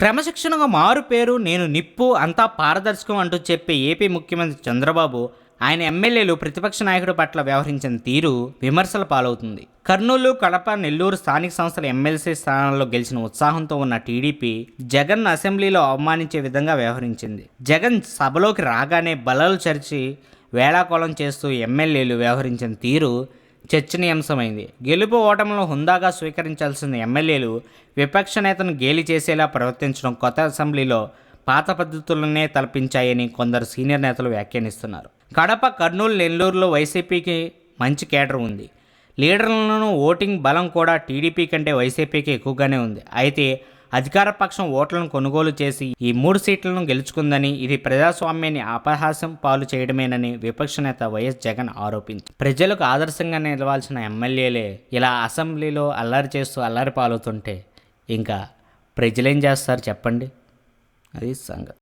క్రమశిక్షణగా మారు పేరు నేను నిప్పు అంతా పారదర్శకం అంటూ చెప్పే ఏపీ ముఖ్యమంత్రి చంద్రబాబు ఆయన ఎమ్మెల్యేలు ప్రతిపక్ష నాయకుడి పట్ల వ్యవహరించిన తీరు విమర్శల పాలవుతుంది. కర్నూలు కడప నెల్లూరు స్థానిక సంస్థల ఎమ్మెల్సీ స్థానాల్లో గెలిచిన ఉత్సాహంతో ఉన్న టీడీపీ జగన్ అసెంబ్లీలో అవమానించే విధంగా వ్యవహరించింది. జగన్ సభలోకి రాగానే బలలు చరిచి వేళాకోళం చేస్తూ ఎమ్మెల్యేలు వ్యవహరించిన తీరు చర్చనీయాంశమైంది. గెలుపు ఓటములను హుందాగా స్వీకరించాల్సిన ఎమ్మెల్యేలు విపక్ష నేతను గేలి చేసేలా ప్రవర్తించడం కొత్త అసెంబ్లీలో పాత పద్ధతులనే తలపించాయని కొందరు సీనియర్ నేతలు వ్యాఖ్యానిస్తున్నారు. కడప కర్నూలు నెల్లూరులో వైసీపీకి మంచి కేడర్ ఉంది. లీడర్లను ఓటింగ్ బలం కూడా టీడీపీ కంటే వైసీపీకి ఎక్కువగానే ఉంది. అయితే అధికార పక్షం ఓట్లను కొనుగోలు చేసి ఈ మూడు సీట్లను గెలుచుకుందని ఇది ప్రజాస్వామ్యాన్ని అపహాస్యం పాలు చేయడమేనని విపక్ష నేత వైఎస్ జగన్ ఆరోపించారు. ప్రజలకు ఆదర్శంగా నిలవాల్సిన ఎమ్మెల్యేలే ఇలా అసెంబ్లీలో అల్లరి చేస్తూ అల్లరి పాలవుతుంటే ఇంకా ప్రజలేం చేస్తారు చెప్పండి? అది సంగతి.